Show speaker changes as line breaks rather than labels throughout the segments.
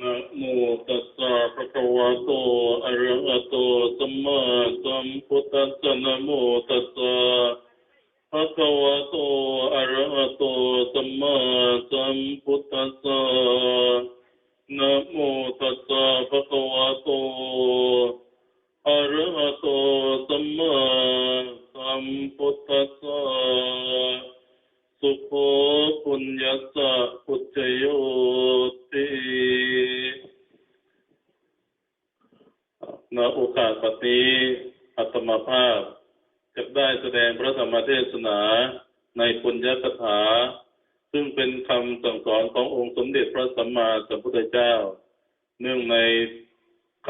นะโมตัสสะภะคะวะโตอะระหะโตสัมมาสัมพุทธัสสะนะโมตัสสะภะคะวะโตอะระหะโตสัมมาสัมพุทธัสสะนะโมตัสสะภะคะวะโตอะระหะโตสัมมาสัมพุทธัสสะสุโขปุญญสสะพุทธโยติ ณโอกาสปัจนี้อัตมาภาพจะได้แสดงพระธรรมเทศนาในปุญญกถา ซึ่งเป็นคำสั่งสอนขององค์สมเด็จพระสัมมาสัมพุทธเจ้า เนื่องใน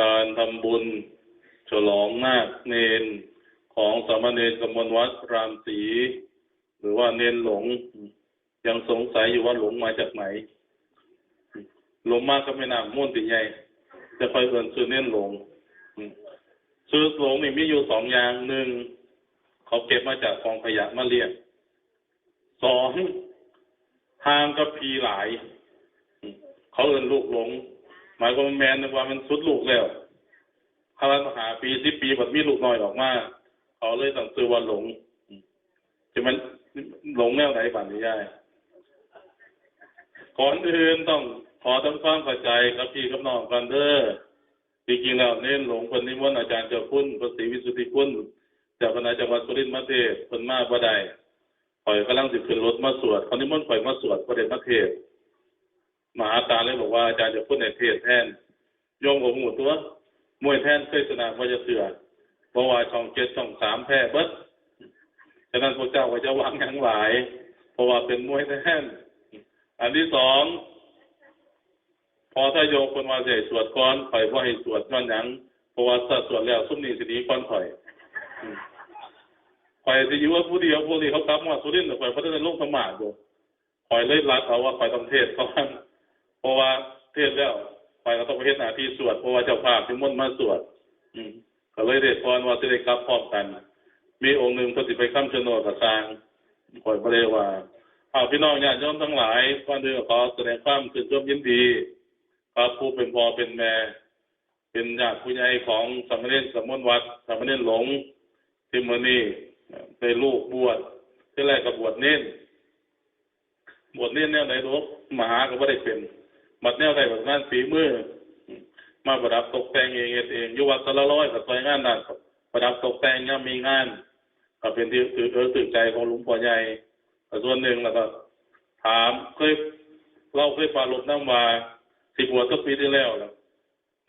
การทำบุญ ฉลองนาคเนนของสามเณรกมลวัดรามศรีหรือว่าเนนหลง ยังสงสัยอยู่ว่าหลงมาจากไหน ลงมากก็ไม่น่าม่นติใหญ่จะไปเอินซื้อเน้นหลงซื้อหลงนี่มีอยู่สองอย่างหนึ่งเขาเก็บมาจากกองขยะมาเรียกสองทางกับพีหลาย เขาเอินลูกหลง หมายความว่าแมนนึกว่ามันสุดลูกแล้วคาราหาปีสิปีแบบมีลูกน้อยออกมาเขาเลยต้องซื้อว่าหลงจะมันหลงแนวไหนบ้านนี้ยายก่อนอื่นต้อง ขอทำความเข้าใจกับพี่กับน้องกันเด้อจริงๆแล้วเน้นหลวงคนนิมนต์อาจารย์เจ้าคุณพระศรีวิสุทธิคุณจากคณะจังหวัดสุรินทร์มาเทศคนมาบ่ได้ข่อยกำลังสิขึ้นรถมาสวดคนนิมนต์ข่อยมาสวดประเด็นมาเทศมหาตาเลยบอกว่าอาจารย์เจ้าคุณในเทศแทนโยมของหมู่ตัวมวยแทนเคยชนะพระจะเสือเพราะว่าช่องเจ็ดช่องสามแพ้เบิดฉะนั้นพระเจ้าก็จะวางอย่างหลาย เพราะว่าเป็นมวยแทนอันที่สอง พอถ้าโยมคนมาเสียสวดก้อนข่อยว่าให้สวดย้อนหยังเพราะว่าถ้าสวดแล้วซุ้มนี้สิดีก้อนข่อยข่อยจะอยู่ว่าผู้เดียวผู้นี้เขากลับมาสุรินทร์แต่ข่อยเขาจะลงสมาธิอยู่ข่อยเลยรักเขาว่าข่อยต้องเทศเขาเพราะว่าเทศแล้วข่อยก็ต้องไปเฮ็ดหน้าที่สวดเพราะว่าเจ้าภาพที่มนต์มาสวด อืมก็เลยเด็ดพรว่าจะได้กลับพร้อมกัน มีองค์หนึ่งเขาสิไปข้ามชนดกับสร้างข่อยบ่ได้ว่าเอาพี่น้องญาติโยมทั้งหลายก่อนอื่นขอแสดงความชื่นชมยินดี ครับผู้เป็นพ่อเป็นแม่ เป็นญาติผู้ใหญ่ของสามเณรสมนวัดสามเณรหลงที่มื้อนี้ได้ลูกบวชที่แรกก็บวชเน้นบวชเน้นแนวไหนลูกมหาก็บ่ได้เป็นบัดแนวใดบัดนั้นฝีมือ มาประดับตกแต่งเองเองยู่วัดสละร้อยก็ซอยงานนั้นประดับตกแต่งยามมีงานก็เป็นที่ตื่นเออตื่นใจของหลวงพ่อใหญ่ส่วนหนึ่งแล้วก็ถามเคยเราเคยปรารบน้ำมา สิบวชสักปีที่แล้วแล้ว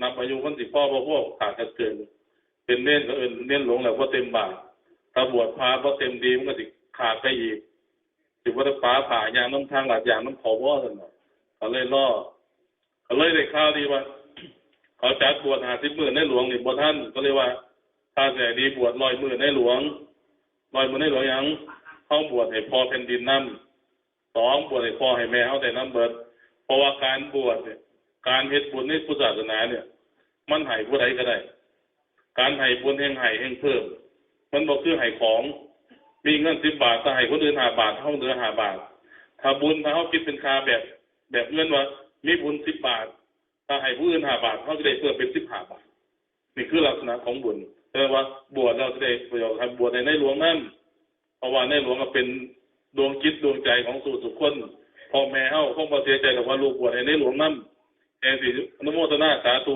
นับอายุคนสิพ่อพ่อพวกขาดกระเกินเป็นเน้นก็เอินเน้นหลงแล้วก็เต็มบาทถ้าบวชพาก็เต็มดีมันก็สิขาดไปอีกสิว่าฟ้าผ่ายางน้ำทางหลัดยางน้ำขอว่าสันเขาเลยล่อเขาเลยได้ข่าวดีว่าเขาจัดบวชหาสิบหมื่นในหลวงนี่บวท่านก็เลยว่าถ้าแต่ดีบวชลอยหมือในหลวงลอยมือในหลวงยังเข้าบวชให้พอแผ่นดินน้ำสองบวชให้พ่อให้แม่เขาแต่น้ำเบิดเพราะว่าการบวชเนี่ย การเฮ็ดบุญในพุทธศาสนาเนี่ย มันให้ผู้ใดก็ได้ การให้บุญแห่งให้แห่งเพิ่ม มันบอกคือให้ของ มีเงินสิบบาทถ้าให้คนอื่นห้าบาทเท่าเหลือห้าบาท ถ้าบุญถ้าเขาคิดเป็นคาแบบ แบบเงินว่ามีบุญสิบบาทถ้าให้ผู้อื่นห้าบาทเขาจะได้เพิ่มเป็นสิบห้าบาทนี่คือลักษณะของบุญแต่ว่าบวชเราจะได้ประโยชน์ครับบวชในในหลวงนั่นเพราะว่าในหลวงก็เป็นดวงจิตดวงใจของสู่สุขคนพ่อแม่เฮาคงบ่เสียใจกับว่าลูกบวชในหลวงนั่น แองสิอนุโมทนาสาธุ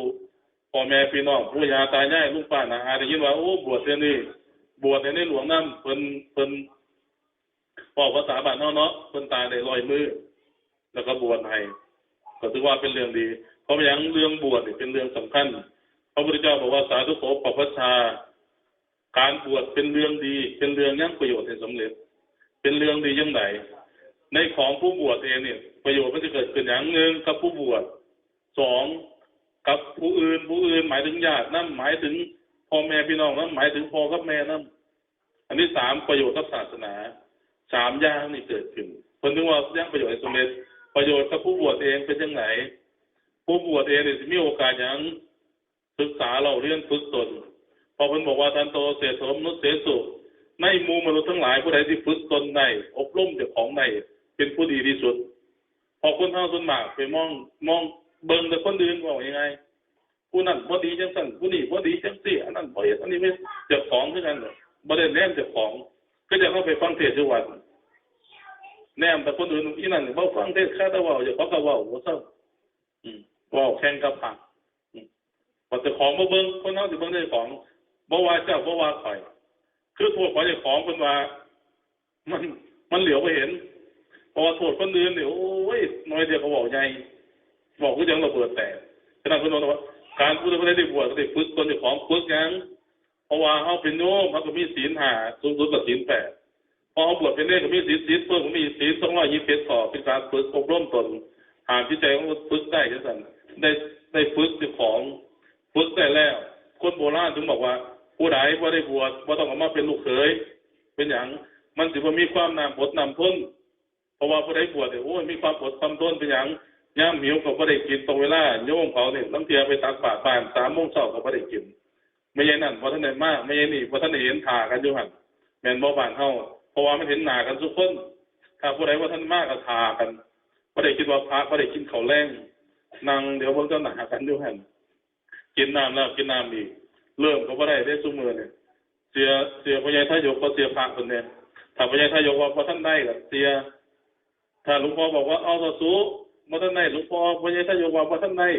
พ่อแม่พี่น้องผู้ยาตายายลุงป้านาอาได้ยินว่าโอ้บวชเสียนี่บวชในหลวงนั่นเพิ่นเพิ่นบอกภาษาบานเฮาเนาะเพิ่นตายได้ลอยมือแล้วก็บวชให้ก็ถือว่าเป็นเรื่องดี เพราะอย่างเรื่องบวชนี่เป็นเรื่องสำคัญพระพุทธเจ้าบอกว่าสาธุโสปปัชชา การบวชเป็นเรื่องดี เป็นเรื่องยั่งประโยชน์ให้สำเร็จ เป็นเรื่องดียังไงในของผู้บวชเองเนี่ยประโยชน์มันจะเกิดขึ้นอย่างหนึ่งกับผู้บวช สองกับผู้อื่นผู้อื่นหมายถึงญาตินั่นหมายถึงพ่อแม่พี่น้องนั่นหมายถึงพ่อกับแม่นั่นอันที่สามประโยชน์กับศาสนาสามอย่างนี่เกิดขึ้นคนถึงว่ายังประโยชน์ให้สำเร็จประโยชน์กับผู้บวชเองเป็นยังไงผู้บวชเองเนี่ยมีโอกาสอย่างศึกษาเราเรียนฝึกตนพอเพิ่นบอกว่าทันโตเสสมนุษเสสุในมูมนุษย์ทั้งหลายผู้ใดที่ฝึกตนได้อบรมเจ้าของได้เป็นผู้ดีที่สุดพอคนเท่าส่วนมากไปมองมอง เบิ่งแต่คนอื่นบอกยังไงผู้นั้นบ่ดีจังซั่นผู้นี้บ่ดีจังซี่อันนั้นบ่เฮ็ดอันนี้ไม่เจ้าของคือกันบ่ได้แนมเจ้าของ ก็จะเข้าไปฟังเทศน์ทุกวันแนมแต่คนอื่นอีนั่นบ่ฟังเทศแค่แต่ว้าเจ้าของก็ว้าบ่เซาอืมว้าแข่งกับพระอืมพอเจ้าของบ่เบิ่งคนเฮาสิเบิ่งได้เจ้าของบ่ว่าเจ้าบ่ว่าข่อย คือโทษของเจ้าของเพิ่นว่า มันมันเหลียวไปเห็นเพราะว่าโทษคนอื่นเนี่โอ้ยน้อยเดียวก็บอกใหญ่ บอกก็ยังระเบิดแตกฉะนั้นคุณบอกว่าการพูดไม่ได้บวชก็ได้ฝึกตนเจ้าของฝึกยังเพราะว่าเฮาเป็นโยมเขาก็มีศีลห้าสูงสุดก็ศีลแปดพอเขาบวชเป็นเนรก็มีศีลศีลเพิ่มก็มีศีลสองร้อยยี่สิบเอ็ดขอเป็นการฝึกอบรมตนหามจิตใจของเราฝึกได้จังซั่นได้ได้ฝึกเจ้าของฝึกได้แล้ว คนโบราณถึงบอกว่า ผู้ใดบ่าได้บวชบ่าต้องเอามาเป็นลูกเขยเป็นหยังมันสิบ่มีความนำอดนำทนเพราะว่าผู้ใดบวชเนี่ยโอ้ยมีความอดความทนเป็นหยัง ย่ามหิวก็บ่ได้กินตรงเวลาโยมเขาเนี่ยน้ำเทียไปตักบาตรบาน3:00นเช้าก็บ่ได้กิน ไม่ใช่นั่นบ่ทันได้มากไม่ใช่นี่บ่ทันได้เห็นท่ากันอยู่หั่นแมนบ่บานเฮาเพราะว่ามันเห็นหนากันทุกคนถ้าผู้ใดว่าท่านมากก็ท่ากันบ่ได้คิดว่าพระบ่ได้กินเขาแลงนั่งเดี๋ยวเบิ่งก็หนากันอยู่หั่นกินน้ำแล้วกินน้ำอีกเริ่มก็บ่ได้ได้ซุ้มื้อเนี่ยเสียเสียพญายทายกก็เสียพระคนเนี่ยถ้าพญายทายกว่าพอท่านได้ก็เสีย ถ้าหลวงพ่อบอกว่าเอาต่อสู้ บ่ท่านได้หลวงพ่อพญายทายกว่าท่านได้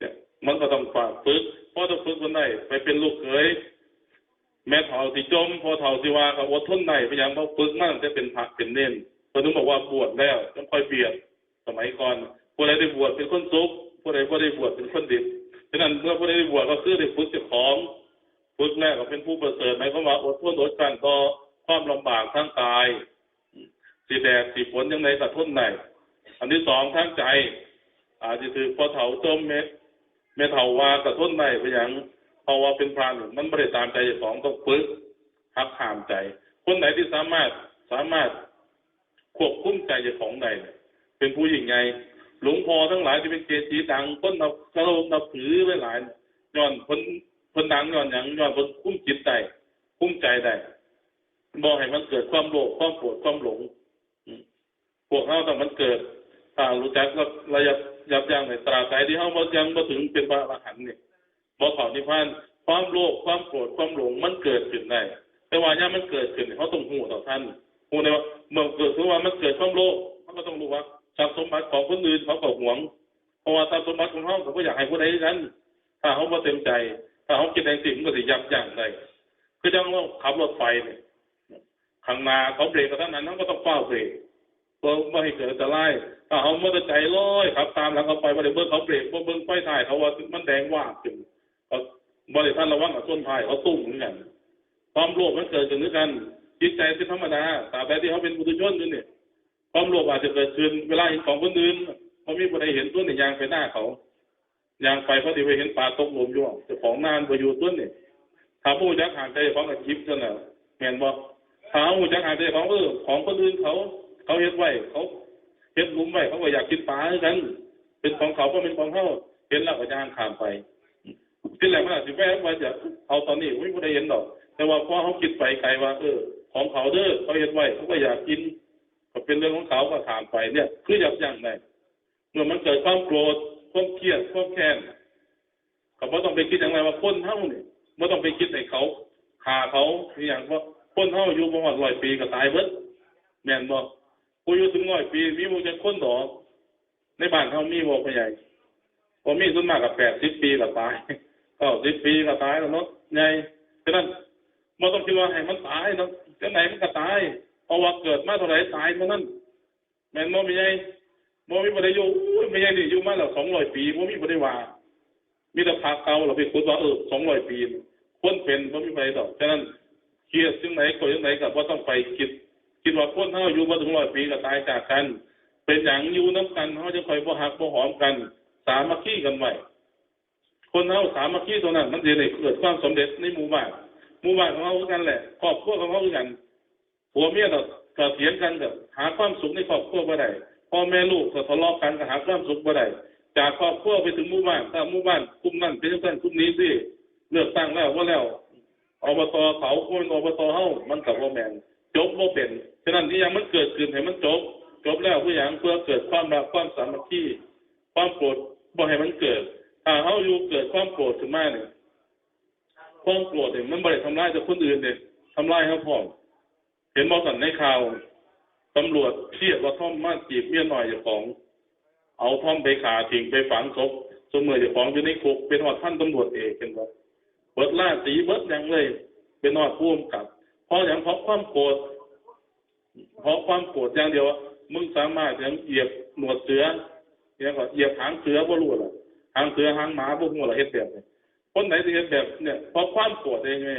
เนี่ยมันก็ต้องฝากฝึกพอต้องฝึกคนได้ไปเป็นลูกเขยแม่เฒ่าสิจมพอเฒ่าสิว่าก็อดทนได้พยายามบ่ฝึกมาตั้งแต่เป็นพระเป็นเน้นเพิ่นถึงบอกว่าบวชแล้วต้องค่อยเปลี่ยนสมัยก่อนผู้ใดได้บวชเป็นคนสุขผู้ใดบ่ได้บวชเป็นคนดิบฉะนั้นเมื่อผู้ใดได้บวชก็คือได้ฝึกเจ้าของฝึกแรกก็เป็นผู้ประเสริฐหมายความว่าอดทนอดกลั้นต่อความลำบากทั้งกายสีแดดสีฝนยังไงก็ทนได้ อันที่สองทั้งใจ อาจจะถือพอเถาจมเม็ดเม็ดเถาวาก็ทนได้ไปอย่างเพราะว่าเป็นพรานมันไม่ได้ตามใจเจ้าของต้องฝึกหักห้ามใจ คนไหนที่สามารถสามารถควบคุมใจเจ้าของได้เป็นผู้ยิ่งใหญ่หลวงพ่อทั้งหลายที่เป็นเกจิดังคนนับกระโลกนับถือไว้หลายย้อนคนพิ่นดังย้อนหยังย้อนพิ่นคุ้มจิตได้คุ้มใจได้บ่ให้มันเกิดความโลภความโกรธความหลงพวกเฮาต้องมันเกิด ถ้ารู้จักว่าระยับยับยั้งในตราบใดที่เฮาบ่ยังบ่ถึงเป็นพระอรหันต์นี่ยบ่เข้านิพพานความโลภความโกรธความหลงมันเกิดขึ้นได้แต่ว่ายามมันเกิดขึ้นเขาต้องฮู้ต่อท่านฮู้ได้ว่าเมื่อเกิดคือว่ามันเกิดความโลภมันก็ต้องรู้ว่าทรัพย์สมบัติของคนอื่นเขาก็หวงเพราะว่าทรัพย์สมบัติของเฮาก็บ่อยากให้ผู้ใดนั้น ถ้าเขาบ่เต็มใจถ้าเขาคิดในสิ่งมันก็สิยับยั้งได้คือจังว่าขับรถไฟเนี่ยข้างหน้าเขาเบรกกระทันหันเขาก็ต้องเฝ้าเบรก เพื่อไม่ให้เกิดอันตรายถ้าเขาเมื่อใจลอยขับ ตามหลังเขาไปบ่ได้เบิ่งเขาเบรกบ่เบิ่งไฟท้ายเขาว่ามันแดงว่าบขึ้นเขาบ่ได้ทันระวังกับต้นท้ายเขาตุ้มเหมือนกันความโลภมันเกิดขึ้นด้วยกัน จิตใจเป็นธรรมดาตราบใดที่เขาเป็นปุถุชนอยู่นี่ความโลภอาจจะเกิดขึ้นเวลาเห็นของคนอื่นเขามีบ่ได้เห็นตัวนี่ยางไปหน้าเขายางไปพอดีไปเห็นปลาตกหลุมอยู่เจ้าของนานไปอยู่ต้นเนี่ยถ้าผู้จักห่างใจของกับคลิปกันน่ะแม่นบ่ถ้าผู้จักห่างใจของเออของคนอื่นเขา เขาเฮ็ดไว้เขาเฮ็ดหลุมไว้เขาก็อยากกินปลาคือกันเป็นของเขาก็เป็นของเขาเห็นแล้วก็ย่างข้ามไปที่แรกมันอาจสิแวะว่าจะเอาตอนนี้ไม่ได้เห็นดอก แต่ว่าพอเขาคิดไปไกลว่า เออ ของเขาเด้อเขาเฮ็ดไว้เขาก็อยากกิน ก็เป็นเรื่องของเขาก็ข้ามไปเนี่ย คือยับยั้งได้เมื่อมันเกิดความโกรธความเครียดความแค้นก็บ่ต้องไปคิดอย่างไรว่าคนเฮาเนี่บ่ต้องไปคิดให้เขาฆ่าเขาอย่างว่าคนเฮาอยู่บ่ฮอด100ปีก็ตายเบิดแม่นบ่ ผู้อยู่ถึง100ปีมีบ่จักคนดอกในบ้านเฮามีบ่พ่อใหญ่บ่มีส่วนมากก็80ปีก็ตาย90ปีก็ตายแล้วเนาะใหญ่ฉะนั้นบ่ต้องคิดว่าให้มันตายเนาะจังไหนมันก็ตายเพราะว่าเกิดมาเท่าไหร่ตายเท่านั้นแม่นบ่มีใหญ่บ่มีบ่ได้อยู่อุ้ยไม่ใช่นี่อยู่มาแล้ว200ปีบ่มีบ่ได้ว่ามีแต่พาเก่าเราไปคุดว่าเออ200ปีคนเป็นบ่มีไผดอกฉะนั้นเครียดจังไหนก็จังไหนก็บ่าต้องไปคิด คิดว่าคนเฮาอยู่บ่ถึง100ปีก็ตายจากกัน เป็นหยังอยู่นํกันเฮาจะคอยบ่ฮักบ่หอมกัน สามัคคีกันไว้คนเฮาสามัคคีตัวนั้น มันสิได้เกิดความสำเร็จในหมู่บ้านหมู่บ้านของเฮาคือกันแหละครอบครัวของเฮาคือกันผัวเมียก็ก็เถียงกันก็หาความสุขในครอบครัวบ่ได้พ่อแม่ลูกก็ทะเลาะกันก็หาความสุขบ่ได้จากครอบครัวไปถึงหมู่บ้านถ้าหมู่บ้านกลุ่มนั้นเป็นจังซั่นกลุ่มนี้สิเลือกตั้งแล้วว่าแล้วอบตเขาคนอบตเฮามันก็บ่แม่น จบบ่เป็นฉะนั้นที่ยังมันเกิดขึ้นให้มันจบ จบแล้วผู้หยังเพื่อเกิดความรักความสามัคคีความโกรธบ่ให้มันเกิดถ้าเฮาอยู่เกิดความโกรธขึ้นมาเนี่ยความโกรธเนี่ยมันบ่ได้ทำลายแต่คนอื่นเนี่ยทำลายเฮาพร้อมเห็นบ่สั่นในข่าวตำรวจเครียดว่าท่อมมาจีบเมียหน้อยเจ้าของ เอาท่อมไปขาทิ้งไปฝังศพสมมือเจ้าของอยู่ในคุกเป็นฮอดท่านตำรวจเอกเป็นบ่เบิดล่าสีเบิดยังเลย เป็นฮอดผู้กำกับ พราะหยังเพราะความโกรธเพราะความโกรธอย่างเดียวมึงสามารถอยังเหยียบหนวดเสือเนี่ยก็เหยียบหางเสือบ่รู้ล่ะหางเสือหางหมาบ่ฮู้ล่ะเฮ็ดแบบนี้คนไหนที่เฮ็ดแบบเนี่ยเพราะความโกรธได้ไง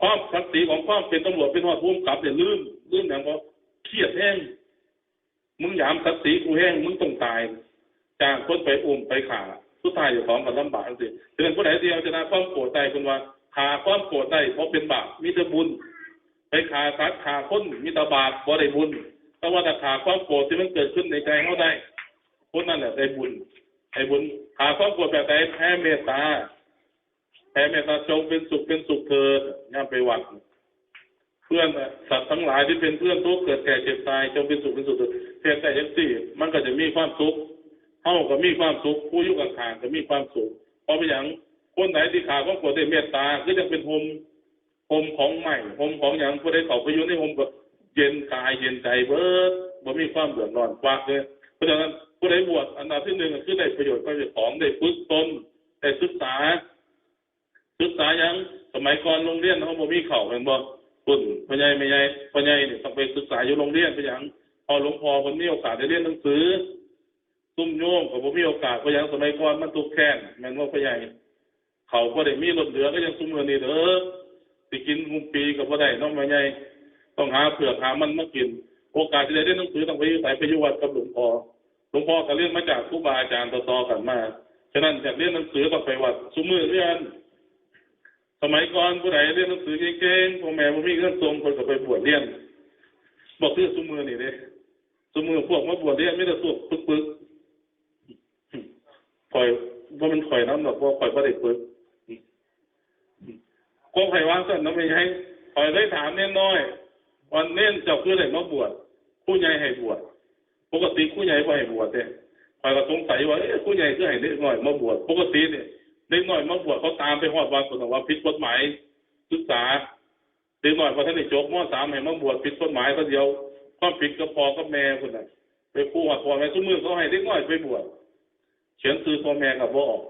ความศักดิ์ศรีของความเป็นตำรวจเป็นฮอดผู้กำกับเนี่ยลืมลืมหยังบ่เครียดแห้งมึงหยามศักดิ์ศรีกูแห้งมึงต้องตายจ้างคนไปอุ้มไปฆ่าสุดท้ายเจ้าของก็ลำบากจังซี่ฉะนั้นผู้ใดที่เอาชนะความโกรธได้เพิ่นว่า ฆ่าความโกรธได้เพราะเป็นบาปมีแต่บุญ ไปฆ่าสัตว์ฆ่าคนมีแต่บาปบ่ได้บุญแต่ว่าถ้าฆ่าความโกรธที่มันเกิดขึ้นในใจเฮาได้คนนั้นแหละได้บุญได้บุญฆ่าความโกรธแบบใดแผ่เมตตาแผ่เมตตาจงเป็นสุขเป็นสุขเถิดย่าไปวัดเพื่อนสัตว์ทั้งหลายที่เป็นเพื่อนทุกเกิดแก่เจ็บตายจงเป็นสุขเป็นสุขเถิดเพียงแต่ยังสี่มันก็จะมีความสุขเฮาก็มีความสุขผู้อยู่ข้างก็มีความสุขเพราะเป็นหยัง คนไหนที่ขาความโกรได้เมตตาก็ยังเป็นโฮมโฮมของใหม่โฮมของหยังผู้ใดเข้าไปอยู่ในโฮมก็เย็นกายเย็นใจเบิดบ่มีความเดือดร้อนกว่าเลยเพราะฉะนั้นผู้ใดบวชอันดับที่หนึ่งคือได้ประโยชน์ก็คือของได้ฝึกตนได้ศึกษา ศึกษาหยังสมัยก่อนโรงเรียนเขาบ่มีเข้าแม่นบ่คุณพ่อใหญ่แม่ใหญ่พ่อใหญ่นี่ต้องไปศึกษาอยู่โรงเรียนไปหยังพอหลวงพ่อเพิ่นมีโอกาสได้เรียนหนังสือซุ่มโยมก็บ่มีโอกาสเพราะหยังสมัยก่อนมันทุกแค้นแม่นบ่าพ่อใหญ่ เขาบ่ได้มีรถเหลือก็ยังซุ่มเงินนี่เด้อสิกินกุมปีก็บ่ได้น้องม่ใหญ่ต้องหาเผือกหามันมากิน โอกาสที่ได้เรียนหนังสือต้องไปอยู่ไสไปอยู่วัดกับหลวงพ่อหลวงพ่อก็เรียนมาจากครูบาอาจารย์ต่อๆกันมาฉะนั้นอยากเรียนหนังสือต้องไปวัดซุมือเรียนสมัยก่อนผู้ใดเรียนหนังสือเก่งๆพ่อแม่บ่มีเงินส่งคนก็ไปบวชเรียนบอกคือซุมือนี่เด้ซุมือพวกมาบวชเรียนมีแต่พวกปึกๆข่อยบ่ามันข่อยน้ำดอกบ่ข่อยบ่ได้ปึก กองไผวางซั่นนำไม่ให้ข่อยได้ถามเน้นน้อย วันเน้นเจ้าคือได้มาบวชผู้ใหญ่ให้บวชปกติผู้ใหญ่บ่ให้บวชเด้ข่อยก็สงสัยว่าเอ๊ะผู้ใหญ่คือให้เด็กน้อยมาบวชปกติเนี่ยเด็กน้อยมาบวชเขาตามไปฮอดวัดคนว่าผิดกฎหมายศึกษาเด็กน้อยพอท่านได้จบม .3 ให้มาบวชผิดกฎหมายก็เดียวความผิดกับพ่อกับแม่พุ่นน่ะไปคู่ว่าพ่อแม่ซุมื้อเขาให้เด็กน้อยไปบวชเขียนชื่อพ่อแม่ก็บ่ออก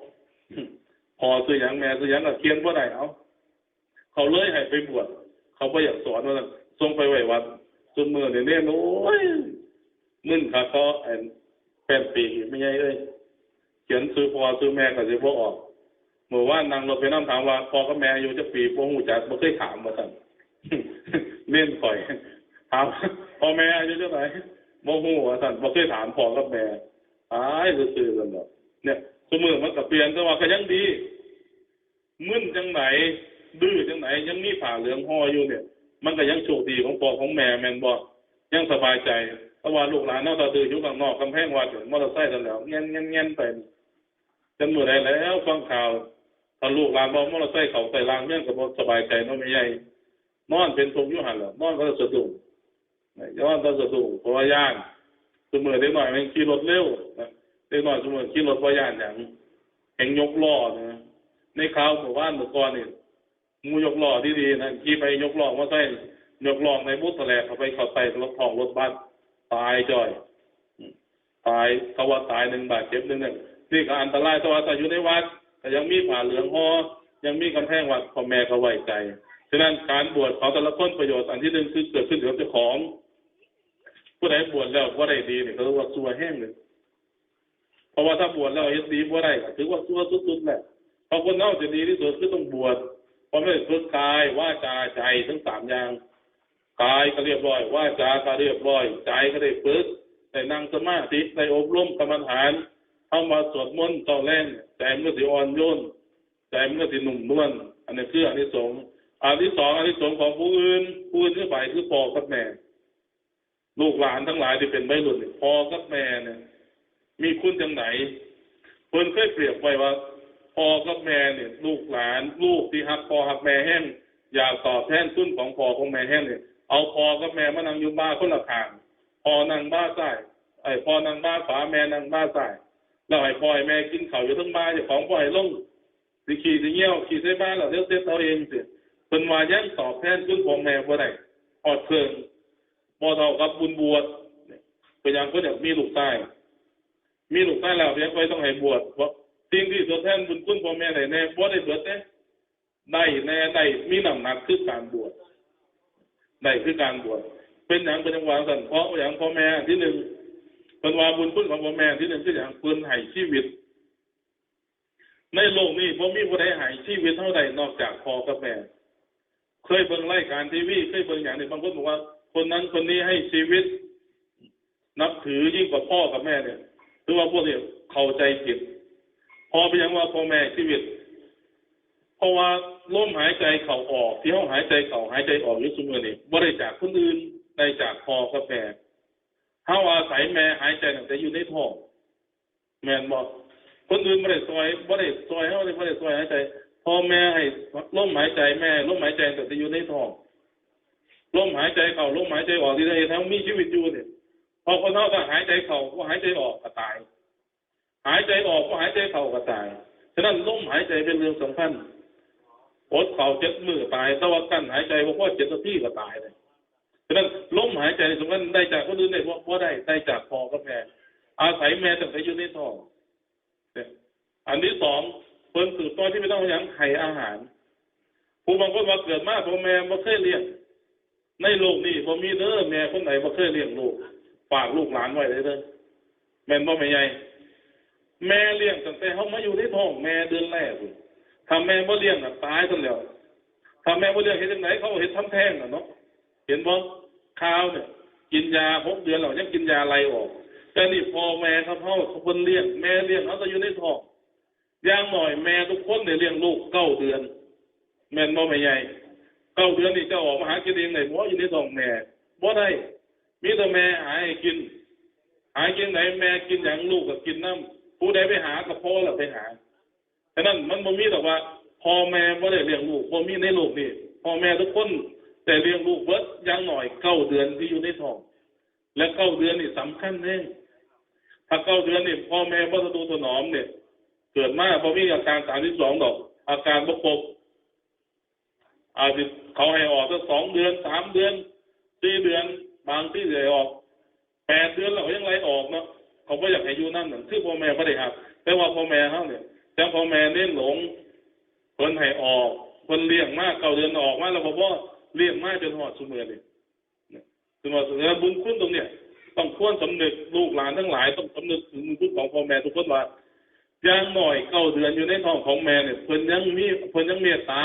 พอชื่อหยังแม่ชื่อหยังก็เขียนบ่ได้เอา เขาเลยให้ไปบวชเขาบ่อยากสอนว่าซั่นส่งไปไหว้วัดซุมื้อนี่ยเนี่ยโอ้ยมึนคักเขาอันแปดปีไม่ใหญ่เอ้ยเขียนซื้อพ่อซื้อแม่ก็สิบ่ออกเมื่อว่านางเราไปนั่งถามว่าพ่อกับแม่อายู่จะปีบ่ฮู้จักบ่เคยถามว่าซั่นเน้นข่อยถามพ่อแม่อายุเท่าไหร่บ่ฮู้ว่าซั่นบ่เคยถามพ่อกับแม่อ้ายซื่อๆซั่นดอกเนี่ยซุมื้อมันก็เปลี่ยนแต่ว่าก็ยังดีมึนจังไหน ดื้อจังไหนยังมีผ้าเหลืองห่ออยู่เนี่ย มันก็ยังโชคดีของพ่อของแม่แมนบ่ยังสบายใจเพราะว่าลูกหลานนาะตาดื้ออยู่ข้างนอกกำแพงวัดมอเตอร์ไซค์นั่นแล้วเงี้ยนๆๆไปจนเมื่อใดแล้วฟังข่าวถ้าลูกหลานบ่มอเตอร์ไซค์เขาใส่รางเมี่ยงก็บ่สบายใจเนาะแม่ใหญ่นอนเป็นทุกข์อยู่หั่นล่ะนอนก็สะดุ้งย้อนก็สะดุ้งเพราะว่าย่านซุมื้อเด็กน้อยมันขี่รถเร็วนะเด็กน้อยซุมื้อขี่รถบ่ย่านหยังแห่งยกล้อนะในข่าวเมื่านเมื่อก่อนนี่ห มูยกหล้อดีๆนะขี่ไปยกหล้อมอเตอร์ไซค์ยกหล้อในบุตรแถลกเข้าไปเข้าใส่รถทองรถบัสตายจ้อยตายเขาว่าตายหนึ่งบาดเจ็บหนึ่งนี่ยนี่ก็อันตรายแต่ว่าถ้าอยู่ในวัดก็ยังมีผ้าเหลืองห่อยังมีกำแพงวัดพ่อแม่ก็ไว้ใจฉะนั้นการบวชของแต่ละคนประโยชน์อันที่หนึ่งคือเกิดขึ้นกับเจ้าของ ผู้ใดบวชแล้วว่าได้ดีเนี่ยเขาเรียกว่าซัวแห้งเลยเพราะว่าถ้าบวชแล้วเฮ็ดดีบ่ได้ถือว่าซัวสุดๆแหละเพราะคนเฮาจะดีที่สุดคือต้องบวช เพราะไม่ได้ฝึกกายว่าจาใจทั้งสามอย่างกายก็เรียบร้อยว่าจาก็เรียบร้อย ใจก็ได้ฝึกได้นั่งสมาธิได้อบรมกรรมฐานเข้ามาสวดมนต์เจ้าแรงใจมันก็สิอ่อนโยนใจมันก็สิหนุ่มนวลอันนี้คืออันที่สองอันที่สองอันที่สองของผู้อื่นผู้อื่นคือฝ่ายคือพ่อกับแม่ ลูกหลานทั้งหลายที่เป็นวัยรุ่นนี่พ่อกับแม่เนี่ยมีคุณจังไหนเพิ่นเคยเปรียบไว้ว่า พ่อกับแม่เนี่ยลูกหลานลูกที่ฮักพ่อฮักแม่แห้งอยากตอบแทนทุนของพ่อของแม่แห้งเนี่ยเอาพ่อกับแม่มานั่งอยู่บ้านคนละข้างพ่อนั่งบ้านซ้ไอ้พ่อนั่งบ้านขวาแม่นั่งบ้านซ้ายเราให้พ่อให้แม่กินข้าวอยู่ทั้งบ้านเจ้าของพ่อให้ลงสิขี่สิเงี้ยวขี่ใส่บ้านเราเดี๋ยวเซ็ตเอาเองสิเพิ่นวายังตอบแทนคุณพ่อแม่บ่ได้อดเพิ่งบ่เท่ากับบุญบวชเป็นอย่างเพิ่นอยากมีลูกชายมีลูกชายแล้วเพียงไปต้องให้บวชเพราะ สิ่งที่ทดแทนบุญคุณพ่อแม่ได้แน่บ่ได้เบิดเด้ได้แน่ได้มีน้ำหนักคือการบวชได้คือการบวชเป็นอย่างเป็นจังหวะสั่นเพราะอย่างพ่อแม่ที่หนึ่งเป็นวาบุญคุณของพ่อแม่ที่หนึ่งคืออย่างเพิ่นให้ชีวิต ในโลกนี้บ่มีผู้ใดให้ชีวิตเท่าใดนอกจากพ่อกับแม่เคยเบิ่งรายการทีวีเคยเบิ่งอย่างนี้บางคนบอกว่า คนนั้นคนนี้ให้ชีวิต นับถือยิ่งกว่าพ่อกับแม่เนี่ยคือว่าพวกเนี้เข้าใจผิด พอไปยังว่าพ่อแม่ชีวิตเพราะว่าลมหายใจเข้าออก ที่ห้องหายใจเข้าหายใจออกอยู่เสมอนี่บ่ได้จากคนอื่นได้จากพอกับแม่เฮาอาศัยแม่หายใจตั้งแต่อยู่ในท้องแม่นบ่คนอื่นบ่ได้ซอยบ่ได้ซอยเฮาเลยบ่ได้ซอยหายใจพ่อแม่ให้ลมหายใจแม่ลมหายใจตั้งแต่อยู่ในท้องลมหายใจเข้าลมหายใจออกที่ได้ทั้งมีชีวิตอยู่เนี่ยพอคนเฮาก็หายใจเข้าก็หายใจออกก็ตาย หายใจออกก็หายใจเข้าก็ตาย ฉะนั้นลมหายใจเป็นเรื่องสำคัญอดเข่าเจ็ดมือตายต่ว่ากั้นหายใจเพราะว่าเจ็ดนาทีก็ตายเลยฉะนั้นลมหายใจสำคัญได้จากคนอื่นได้เพราะได้ได้จากพ่อกับแม่อาศัยแม่ตั้งแต่อยู่ในท้องอันที่สองเพิ่นสืบต่อที่ไม่ต้องยังไข่อาหาร ผู้บางคนว่าเกิดมาพ่อแม่บ่เคยเลี้ยง ในโลกนี้บ่มีเด้อแม่คนไหนบ่เคยเลี้ยงลูกฝากลูกหลานไว้เลยเด้อแม่นบ่แม่ใหญ่ แม่เลี้ยงตั้งแต่เฮามาอยู่ในท้องแม่เดือนแรกพุ่นถ้าแม่บ่เลี้ยงน่ะตายซั่นแล้วถ้าแม่บ่เลี้ยงเฮ็ดจังไดเขาเฮ็ดทำแท้งน่ะเนาะเห็นบ่ข้าวเนี่ย กินยาหกเดือนแล้วยังกินยาไล่ออกแต่นี่พอแม่เขาเฮาเพิ่นเลี้ยงแม่เลี้ยงเขาก็อยู่ในท้องอย่างหน่อยแม่ทุกคนได้เลี้ยงลูกเก้าเดือน แม่นบ่แม่ใหญ่เก้าเดือนนี่จะออกมาหากินเองได้บ่อยู่ในท้องแม่บ่ได้มีแต่แม่หาให้กิน หายกินไหนแม่กินอย่างลูกก็กินน้ำ ผู้ใดไปหาก็พ่อละไปหาฉะนั้นมันบ่มีแต่ว่าพ่อแม่บ่ได้เลี้ยงลูกบ่มีในโลกนี้พ่อแม่ทุกคนแต่เลี้ยงลูกเบิดย่างหน่อยเก้าเดือนที่อยู่ในท้อง และเก้าเดือนนี่สำคัญแน่ถ้าเก้าเดือนนี่พ่อแม่บ่ตะดูถนอมเนี่ยเกิดมาบ่มีอาการ32ดอก อาการบ่ครบอาจจะเขาให้ออกสักสองเดือนสามเดือนสี่เดือนบางที่เลยออกแปดเดือนเขายังไล่ออกเนาะ เขาไม่อยากให้อยู่นั่นนั่นคือพ่อแม่ไม่ได้ครับ แต่ว่าพ่อแม่เขาเนี่ยแต่พ่อแม่เน้นหลงเพิ่นให้ออกเพิ่นเลี้ยงมากเก่าเดือนออกมาแล้วพ่อเลี้ยงมากจนหอดสมือเลยสมมติบุญคุณตรงเนี้ยต้องควรสำนึกลูกหลานทั้งหลายต้องสำนึกถึงบุญคุณของพ่อแม่ทุกคนว่าย่างหน่อยเก้าเดือนอยู่ในท้องของแม่เนี่ยเพิ่นยังมีเพิ่นยังเมตตา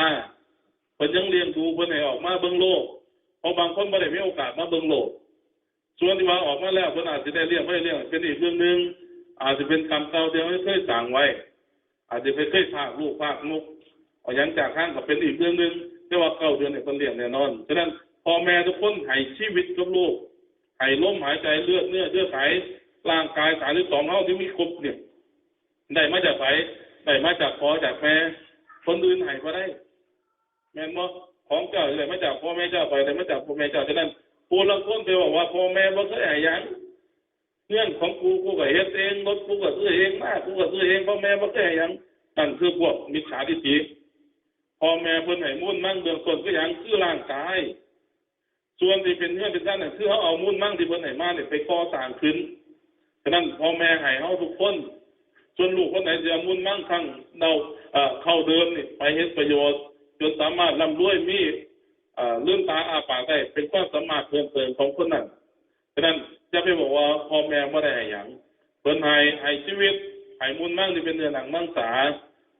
เพิ่นยังเลี้ยงดูเพิ่นให้ออกมาเบิ่งโลกเพราะบางคนไม่ได้มีโอกาสมาเบิ่งโลก ส่วนที่ว่าออกมาแล้วเพิ่นอาจจะได้เลี้ยงไม่ได้เลี้ยงเป็นอีกเรื่องหนึ่งอาจจะเป็นกรรมเก่าที่ไม่เคยสั่งไว้ อาจจะไปเคยพากลูกพากนุกเอาหยังจากข้างก็เป็นอีกเรื่องหนึ่งแต่ว่าเก้าเดือนเนี่ยเพิ่นเลี้ยงแน่นอนฉะนั้นพ่อแม่ทุกคนให้ชีวิตกับลูกให้ลมหายใจเลือดเนื้อเลือดไขร่างกายสารที่สองเฮาที่มีครบเนี่ยได้มาจากไผได้มาจากพ่อจากแม่คนอื่นให้บ่ได้ แม่นบ่ของเจ้าได้มาจากพ่อแม่เจ้าไปได้มาจากพ่อแม่เจ้าฉะนั้น ผู้ลางคนไปบอกว่าพ่อแม่บ่เคยให้ยังเงื่อนของกูกูก็เฮ็ดเองรถกูก็ซื้อเองมากูก็ซื้อเองพ่อแม่บ่เคยให้ยังนั่นคือพวกมิจฉาทิฏฐิพ่อแม่เพิ่นให้มุ่นมั่งเบื้องต้นคือหยังคือร่างกาย ส่วนที่เป็นเงื่อนเป็นด้านนั่นคือเขาเอามุ่นมั่งที่เพิ่นให้มาเนี่ยไปก่อสร้างขึ้นฉะนั้นพ่อแม่ให้เฮาทุกคนส่วนลูกคนไหนจะมุ่นมั่งข้างเดาเอ่อเข้าเดิมนี่ไปเฮ็ดประโยชน์จนสามารถร่ำรวยมี เลื่อมตาอาปากได้เป็นความสามารถเพิ่มเติมของคนนั้นฉะนั้นจะไปบอกว่าพ่อแม่ไม่ได้ให้หยังเพิ่นให้ให้ชีวิตให้มุนมั่งที่เป็นเนื้อหนังมังสา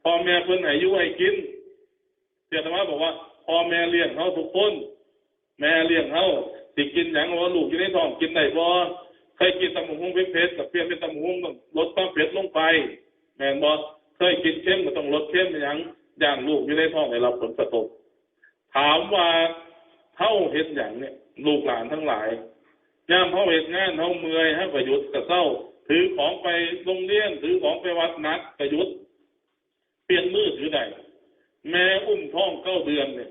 พ่อแม่เพิ่นให้อยู่ให้กินเสียธรรมะบอกว่าพ่อแม่เลี้ยงเขาทุกคน แม่เลี้ยงเขาสิกินหยังว่าลูกอยู่ในท้องกินได้บ่เคยกินตำบักหุ่งเผ็ดกับเปลี่ยนเป็นตำบักหุ่งต้องลดความเผ็ดลงไป แม่นบ่เคยกินเค็มก็ต้องลดเค็มหยังย่างลูกอยู่ในท้องให้รับผลกระทบ ถามว่าเท่าเฮ็ดอย่างเนี่ย ลูกหลานทั้งหลายย่ามเฮาเฮ็ดงานเฮาเมื่อยเฮาก็หยุดก็เศร้า ถือของไปโรงเรียนถือของไปวัดนักก็หยุดเปลี่ยนมือถือได้แม่อุ้มท้องเก้าเดือนเนี่ย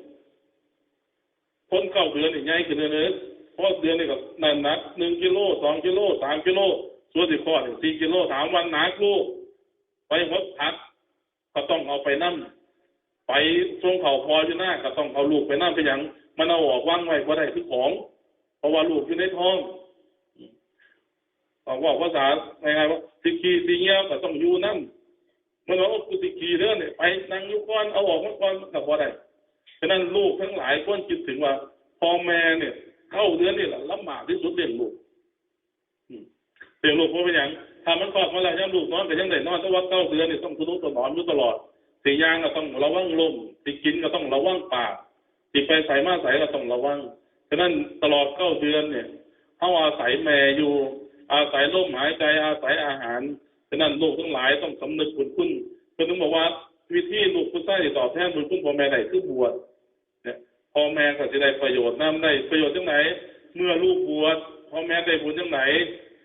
คนเก้าเดือนนี่ใหญ่ขึ้นเรื่อยเพราะเดือนนี่ก็นั่นนักหนึ่งกิโลสองกิโลสามกิโลส่วนที่ข้อนี่สี่กิโลถามวันหนักลูกไปหดพักก็ต้องเอาไปนั่ง ไปทรงเขาพออยู่หน้าก็ต้องเอาลูกไปนั่ไปอย่างมันเอาออกว่างไว้ก็ได้คือของ เพราะว่าลูกอยู่ในท้องบอกว่าภาษาไงว่าสิกีสิเงี้ยก็ต้องอยู่นั่นมันว่ากูสิกีเรื่องเนี่ยไปนั่งอยู่ก่อนเอาออกมาก่อนก็บ่ได้ฉะนั้นลูกทั้งหลายคนคิดถึงว่าพ่อแม่เนี่ยเข้าเดือนนี่แหละลำบากที่สุดเลี้ยงลูกเลี้ยงลูกเพราะเป็นอย่างถ้ามันคลอดมาแล้วยังลูกนอนก็ยังได้นอนแต่ว่าเก้าเดือนนี่ต้องทุนุตัวนอนอยู่ตลอด สียางก็ต้องระวังลมสีกินก็ต้องระวังปากสีไปใส่มาใส่ก็ต้องระวังฉะนั้นตลอดเก้าเดือนเนี่ยเขาอาศัยแม่อยู่ อาศัยลมหายใจอาศัยอาหารฉะนั้นลูกทั้งหลายต้องสำนึกบุญคุณเพื่อนต้องบอกว่าวิธีลูกผู้ชายตอบแทนบุญคุณพ่อแม่ไหนคือบวชเนี่ยพ่อแม่ก็จะได้ประโยชน์น้ำได้ประโยชน์จังไหน เมื่อลูกบวชพ่อแม่ได้บุญจังไหน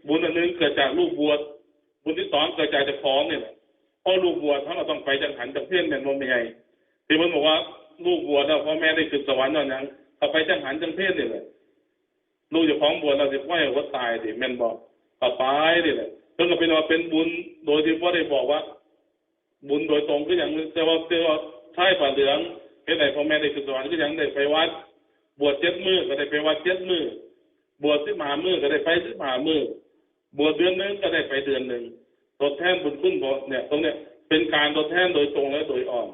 บุญอันนึงเกิดจากลูกบวชบุญที่สองเกิดจากเจ้าของเนี่ย พอลูกบวชทั้งเราต้องไปจังหันจังเพี้ยนแม่นบ่มีไงที่มันบอกว่าลูกบวชแล้วพ่อแม่ได้ขึ้นสวรรค์นั่นยังเอาไปจังหันจังเพี้ยนนี่แหละลูกเจ้าของบวชเราสิไหวว่าตายสิแม่นบอกต่อไปนี่แหละเพิ่นก็เป็นว่าเป็นบุญโดยที่พ่อได้บอกว่า บุญโดยตรงก็อย่างแต่ว่าแต่ว่าใช่ป่าเหลืองเฮ็ดให้พ่อแม่ได้ขึ้นสวรรค์ก็ยังได้ไปวัด บวชเจ็ดมือก็ได้ไปวัดเจ็ดมือบวชสิบหามือก็ได้ไปสิบหามือบวชเดือนหนึงก็ได้ไปเดือนหนึ่ง ทดแทนบุญคุณบ่เนี่ยตรงเนี้ยเป็นการทดแทนโดยตรงและโดยอ่อน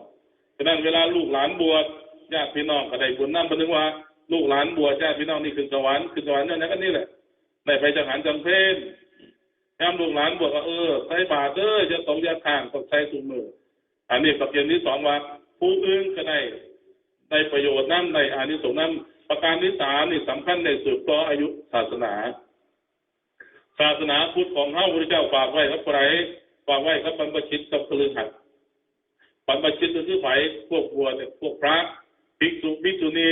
ฉะนั้นเวลาลูกหลานบวชญาติพี่น้องก็ได้บุญนั่นเป็นถึงว่า ลูกหลานบวชญาติพี่น้องนี่ขึ้นสวรรค์ขึ้นสวรรค์เนั่นนะก็นี่แหละได้ไปจังหันจำเพนยามลูกหลานบวชก็เออใส่บาตรเด้อจะต้องยาทางต้องใช้ถุงมือ อันนี้ประเด็นที่สองว่า ผู้อื่นก็ได้ได้ประโยชน์นั่นในอานิสงส์นั่นประการที่สามนี่สำคัญในสืบต่ออายุศาสนา ศาสนาพุทธของเฮาพระเจ้าฝากไว้กับใครฝากไว้กับบรรพชิตกับคฤหัสถ์บรรพชิตก็คือไผพวกบัวเนี่ยพวกพระภิกษุภิกษุณี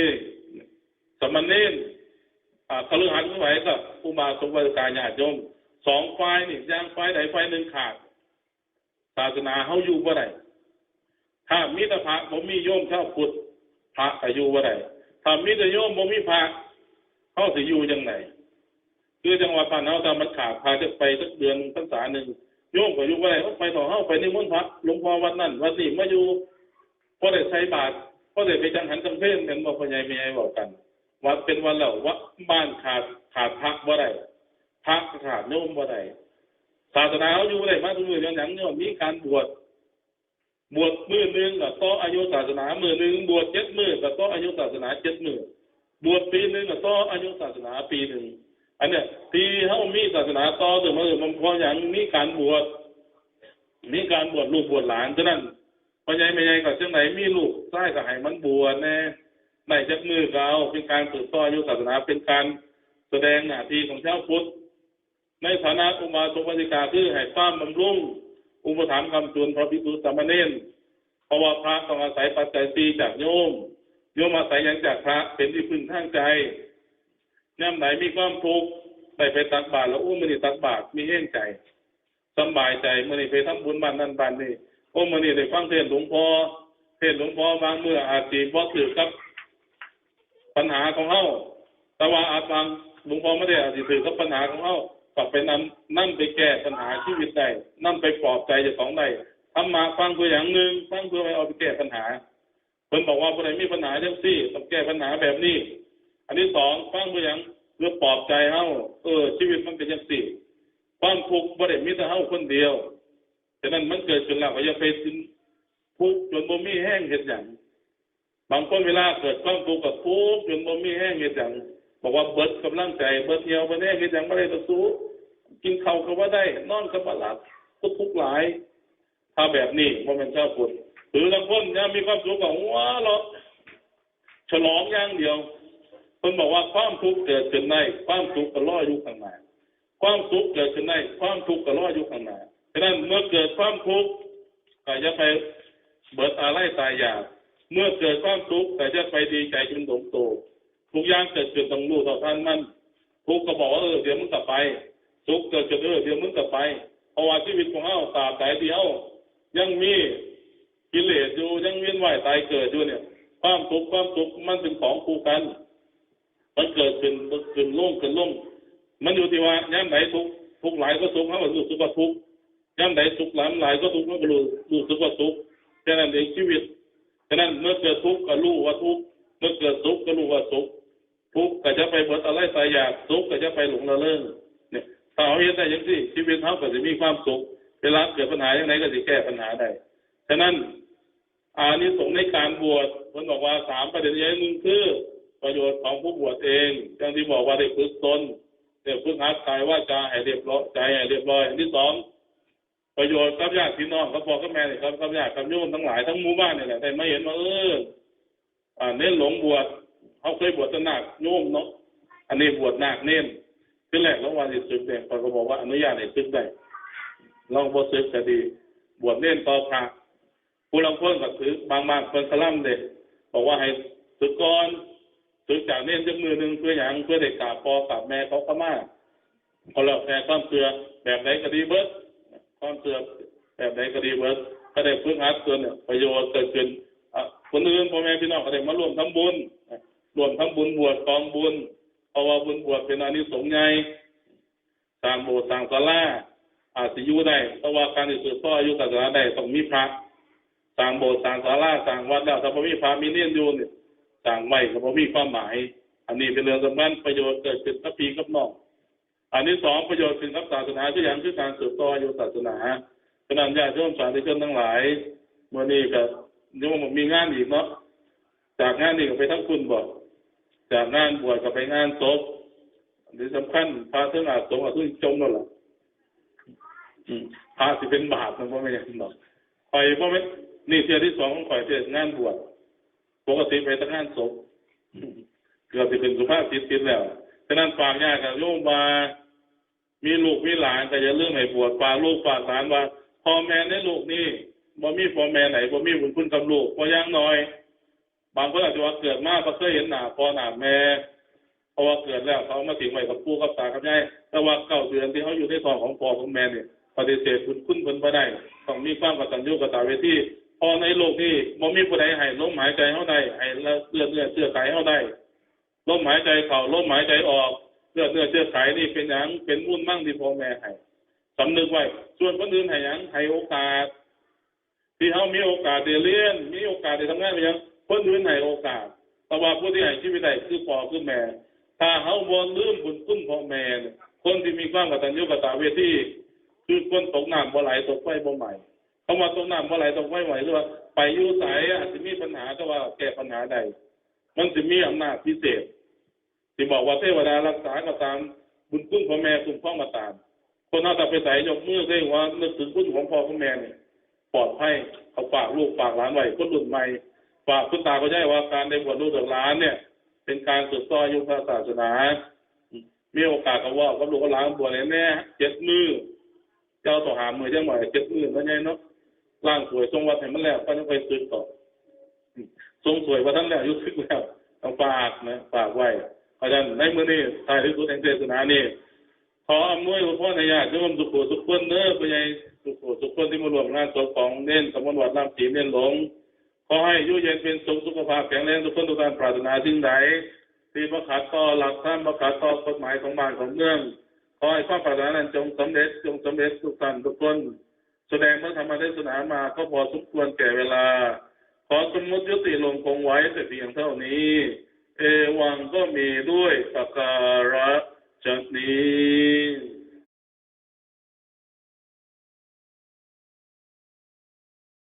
สมณเณรอ่าคฤหัสถ์คือไผก็อุบาสกอุบาสิกาญาติโยมสองฝ่ายนี่ย่างฝ่ายใดฝ่ายหนึ่งขาด ศาสนาเฮาอยู่บ่ได้ถ้ามีต่พระบ่มีโยมชาพุทธพระก็อยู่บ่ได้ถ้ามีต่โยมบ่มีพระเฮาสิอยู่จังได คือจังหวัดบ้านเฮาถ้ามันขาดพาจะไปสักเดือนพรรษาหนึ่งโยมก็อยู่บ่ได้ก็ไปต่อเฮาไปนิมนต์พระหลวงพ่อวัดนั่นวัดนี้มาอยู่พอได้ใส่บาตรพอได้ไปจังหันจังเพลกันบ่พ่อใหญ่แม่ใหญ่บอกกัน วัดเป็นวันแล้ววัดบ้านขาดขาดพระบ่ได้พระขาดโยมบ่ได้ศาสนาเฮาอยู่บ่ได้มาทุกมื้อย่างหยังเนี่ยมีการบวชบวชมือหนึ่งก็ต่ออายุศาสนามือหนึ่งบวชเจ็ดมือก็ต่ออายุศาสนาเจ็ดมือบวชปีหนึ่งก็ต่ออายุศาสนาปีหนึ่ง อันเนี้ยที่เฮามีศาสนาต่อถึงมามันพราะอย่างมีการบวชมีการบวชลูกบวชหลานฉะนั้นพ่อใหญ่แม่ใหญ่ก็จังไหนมีลูกใต้ก็ให้มันบวชแน่ในจักมือเอาเป็นการสืบต่ออายุศาสนาเป็นการแสดงหน้าที่ของชาวพุทธในฐานะอุบาสกอุบาสิกาคือให้ความบำรุงอุปถัมภ์คำจุนพระภิกษุสามเณรเพราะว่าพระต้องอาศัยปัจจัยสีจากโยมโยมอาศัยอย่างจากพระเป็นที่พึ่งทางใจ ย่ำไหนมีความทุกข์ได้ไปตักบาตรแล้วอุ้มมันนี่ตักบาตรมีแห้งใจสบายใจมันนี่ไปทำบุญบ้านนั่นบ้านนี่โอ้มันนี่ได้ฟังเทศหลวงพ่อเทศหลวงพ่อบางเมื่ออาจสิบ่ถือกับ ปัญหาของเฮาแต่ว่าอาจบางหลวงพ่อไม่ได้อาจสิถือกับปัญหาของเฮาก็ไปนำนั่นไปแก้ปัญหาชีวิตได้นั่นไปปลอบใจเจ้าของได้ทำมาฟังเพื่อย่างหนึ่งฟังเพื่อไปเอาไปแก้ปัญหาเพิ่นบอกว่าผู้ใดมีปัญหาจังซี่ต้องแก้ปัญหาแบบนี้ อันที่สองฟังเพื่อย่างเพื่อปลอบใจเฮาเออ ชีวิตมันเป็นจังซี่ความทุกข์บ่ได้มีแต่เฮาคนเดียวฉะนั้นมันเกิดขึ้นแล้วก็อย่าไปสิ้นทุกข์จนบ่มีแห้งเฮ็ดหยังบางคนเวลาเกิดความทุกข์ก็ทุกข์จนบ่มีแห้งเฮ็ดหยังบอกว่าเบิดกำลังใจเบิดเหี่ยวบ่แน่เฮ็ดหยังบ่ได้ต้องสู้กินข้าวก็บ่ได้ นอนก็บ่หลับทุกทุกข์หลาย ถ้าแบบนี้บ่แม่นชาวพุทธหรือบางคนยังมีความสุขก็หัวเราะฉลองอย่างเดียว เพิ่นบอกว่าความทุกข์เกิดขึ้นในความสุกข์ก็รออยู่ข้างหน้าความสุกข์เกิดขึ้นในความทุกข์ก็รออยู่ข้างหน้าฉะนั้นเมื่อเกิดความทุกข์ก็อย่าไปเบิดอะไรตายอยากเมื่อเกิดความทุกข์ก็จะไปดีใจจนหลงโตทุกอย่างเกิดขึ้นต้องรู้เท่าทันมันทุกข์ก็บอกว่าเออเดี๋ยวมึงกลับไปสุขเกิดขึ้นเออเดี๋ยวมึงกลับไปเพราะว่าชีวิตของเฮาตาบใดที่เฮายังมีกิเลสอยู่ยังเวียนว่ายตายเกิดอยู่เนี่ย ความทุกข์ความสุกข์มันเป็นของคู่กัน มันเกิดขึ้นขึ้นลงขึ้นลงมันอยู่ที่ว่าย่ามไหนทุกทุกหลายก็สุขเฮารู้สึกว่าทุกข์ย่ำใดสุขหลามหลายก็ทุกข์มันก็รู้รู้สึกว่าทุกข์แค่นั้นเองชีวิตฉะนั้นเมื่อเกิดทุกข์ก็รู้ว่าทุกข์เมื่อเกิดสุขก็รู้ว่าสุขทุกข์ก็จะไปเบิดอะไรตายอยากสุขก็จะไปหลงละเริงเนี่ยถ้าเราเห็นได้ย่างที่ชีวิตเขาก็จะมีความสุขเวลาเกิดปัญหาอย่างไรก็จะแก้ปัญหาได้ฉะนั้นอานิสงส์ในการบวชมันบอกว่าสามประเด็นใหญ่หนึ่งคือ ประโยชน์ของผู้บวชเองอย่างที่บอกว่าได้ฝึกตนได้ฝึกหัดกายว่าจาให้เรียบร้อยใจให้เรียบร้อยอันที่สองประโยชน์กับญาติพี่น้องกับพ่อกับแม่เนี่ยครับกับญาติกับโยมทั้งหลายทั้งหมู่บ้านเนี่ยแหละได้มาเห็นว่าเอออ่าเน้นหลงบวชเขาเคยบวชตนาคโยมเนาะอันนี้บวชหนาคเน้นคือแรกแล้ววันที่สึกเนี่ยเขาก็บอกว่าอนุญาตให้สึกได้ลองบวชสึกก็ดี บวชเน้นต่อพระผู้ลางคนก็ถือบางบางคนสลัมเด็กบอกว่าให้สึกก่อน สึกจากเน้นจักมือหนึ่งเพื่ออย่างเพื่อเด็กกาปอกราบแม่เขาขมาเขาแล้วแต่ความเชื่อแบบไหนก็ดีเบิร์ดความเสือแบบไหนก็ดีเบิร์ดก็ได้พึ่งอัดเกินเนี่ยประโยชน์เกิดขึ้นคนอื่นพ่อแม่พี่น้องก็ได้มาร่วมทำบุญอะรวมทั้งบุญบวชกองบุญเพราะว่าบุญบวชเป็นอานิสงส์ใหญ่สร้างโบสถ์สร้างศาลาอาจจะอยู่ได้เพราะว่าการที่สืบทอดอายุศาสนาได้ต้องมีพระสร้างโบสถ์สร้างศาลาสร้างวัดแล้วถ้าบ่มีพระมีเนียนอยู่เนี่ย สร้างไว้ก็บ่มีความหมาย อันนี้เป็นเรื่องสำคัญประโยชน์เกิดขึ้นกับพี่กับน้องอันที่สองประโยชน์ถึงกับศาสนาที่อย่างคือการสืบต่ออายุศาสนาขณะญาติโยมสาธุชนทั้งหลายเมื่อนี้ก็โยมมีงานอีกเนาะจากงานนี้ก็ไปทั้งคุณบอกจากงานบวชก็ไปงานศพอันที่สำคัญพระเรื่ออาสงฆ์อาซึ่งจมนั่นแหละอืมพระสิเป็นบาปมันก็ไม่ยังหรอกคอยเพราะไม่นี่เที่ยวที่สองของข่อยเที่ยวงานบวช กติไปแต่งานศพเกือบจะเป็นสุภาพติดติดแล้วฉะนั้นฝากญาติกับโยมมา มีลูกมีหลานก็อย่าลืมให้บวชฝากลูกฝากหลานว่าพ่อแม่ในลูกนี่บ่มีพ่อแม่ไหนบ่มีบุญคุณกับลูกพออย่างน้อย บางคนอาจจะว่าเกิดมาก็เคยเห็นหน้าพ่อหน้าแม่เพราะว่าเกิดแล้วเขามาถึงไว้กับปู่กับตากับยายแต่ว่าเก้าเดือนที่เขาอยู่ในท้องของพ่อของแม่เนี่ยปฏิเสธบุญคุณเพิ่นบ่ได้ต้องมีความกตัญญูกตเวที พอในโลกนี้บ่มีผู้ใดให้ลมหายใจเฮาได้ให้เลือดเลือดเชื้อไขเฮาได้ลมหายใจเข้าลมหายใจออกเลือดเนื้อเชื้อไขนี่เป็นหยังเป็นมุ่นมั่งที่พ่อแม่ให้สำนึกไว้ส่วนคนอื่นให้ยังให้โอกาส ที่เขามีโอกาสได้เรียนมีโอกาสได้ทำงานไปยังคนอื่นให้โอกาสแต่ว่าผู้ที่ให้ชีวิตได้คือพ่อคือแม่ถ้าเขาบ่ลืมบุญคุณพ่อแม่คนที่มีความกตัญญูกตเวทีคือคนตกน้ำบ่ไหลตกไฟบ่ใหม่ เขามาตกน้ำบ่อไหลตกไฟไหวหรือว่าไปอยู่สายอาจจะมีปัญหาแต่ว่าแก้ปัญหาใดมันจะมีอำนาจพิเศษที่บอกว่าเทวดารักษาก็ตามบุญคุณพ่อแม่คุ้มครองมาตาม คนเอาแต่ไปใส่ยกมือได้ว่านึกถึงคุณของพ่อของแม่เนี่ยปลอดภัยเขาฝากลูกฝากหลานไว้คนรุ่นใหม่ฝากคุณตาก็ใช่ว่าการได้บวชลูกหลานเนี่ย เป็นการสืบต่อยุพระศาสนามีโอกาสก็ว่ากับลูกกับหลานบวชแน่เจ็ดมือเจ้าต่อหามือเจ้าหน่เจ็ดมือแล้วไงเนาะ ร่างสวยทรงวัดให้มันแล้วก็ต้องไปซื้อต่อทรงสวยว่าท่านแล้วยุทึกแล้วต้องฝากนะฝากไว้เพราะฉะนั้นในมือนี้ทายที่สุดแห่งเทศนานี่ขออำนวยพรในญาติโยมสุขสุขคนเน้อไปยังสุขสุขคนที่มาร่วมงานศพของเน้นสมนวัดน้ำสีเน้นหลงขอให้ยู่เย็นเป็นสุขสุขภาพแข็งแรงทุกคนทุกการปรารถนาสิ่งใดที่ประคัดต่อหลักธรรมประคัดต่อกฎหมายของบ้านของเมืองขอให้ความปรารถนานั้นจงสำเร็จจงสำเร็จทุกท่านทุกคน แสดงเมื่อธรรมเทศนามาก็พอสมควรแก่เวลา ขอสมมติยุติลงคงไว้แต่เพียงเท่านี้ เอวังก็มีด้วยประการฉนี้